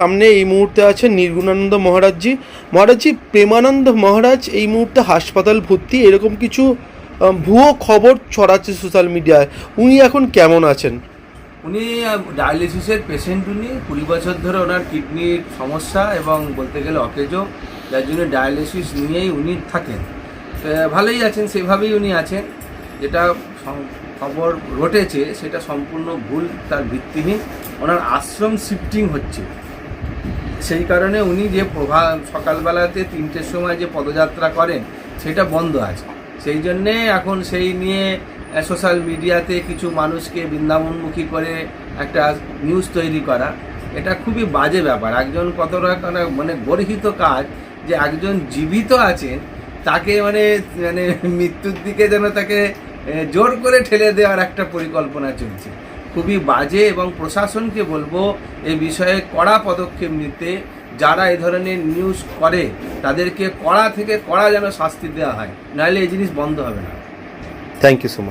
সামনে এই মুহূর্তে আছেন নির্গুণানন্দ মহারাজজি। মহারাজজি, প্রেমানন্দ মহারাজ এই মুহূর্তে হাসপাতাল ভর্তি। এরকম কিছু ভুয়ো খবর ছড়াচ্ছে সোশ্যাল মিডিয়ায়। উনি এখন কেমন আছেন? উনি ডায়ালিসিসের পেশেন্ট উনি। কুড়ি বছর ধরে ওনার কিডনির সমস্যা এবং বলতে গেলে অকেজো। যার জন্য ডায়ালিসিস নিয়েই উনি থাকেন। ভালোই আছেন, সেভাবেই উনি আছেন। যেটা খবর ঘটেছে, সেটা সম্পূর্ণ ভুল, তার ভিত্তিহীন। ওনার আশ্রম শিফটিং হচ্ছে। সেই কারণে উনি যে প্রভা, সকালবেলাতে তিনটের সময় যে পদযাত্রা করেন, সেটা বন্ধ আছে। সেই জন্যে এখন সেই নিয়ে সোশ্যাল মিডিয়াতে কিছু মানুষকে বৃন্দাবনমুখী করে একটা নিউজ তৈরি করা, এটা খুবই বাজে ব্যাপার। একজন কতটা মানে- মানে গর্হিত কাজ যে একজন জীবিত আছেন, তাকে মানে মানে মৃত্যুর দিকে যেন তাকে জোর করে ঠেলে দেওয়ার একটা পরিকল্পনা চলছে। খুবই বাজে এবং প্রশাসনকে বলব এ বিষয়ে কড়া পদক্ষেপ নিতে, যারা এ ধরনের নিউজ করে, তাদেরকে কড়া থেকে কড়া যেন শাস্তি দেওয়া হয়, নাহলে এই জিনিস বন্ধ হবে না। Thank you so much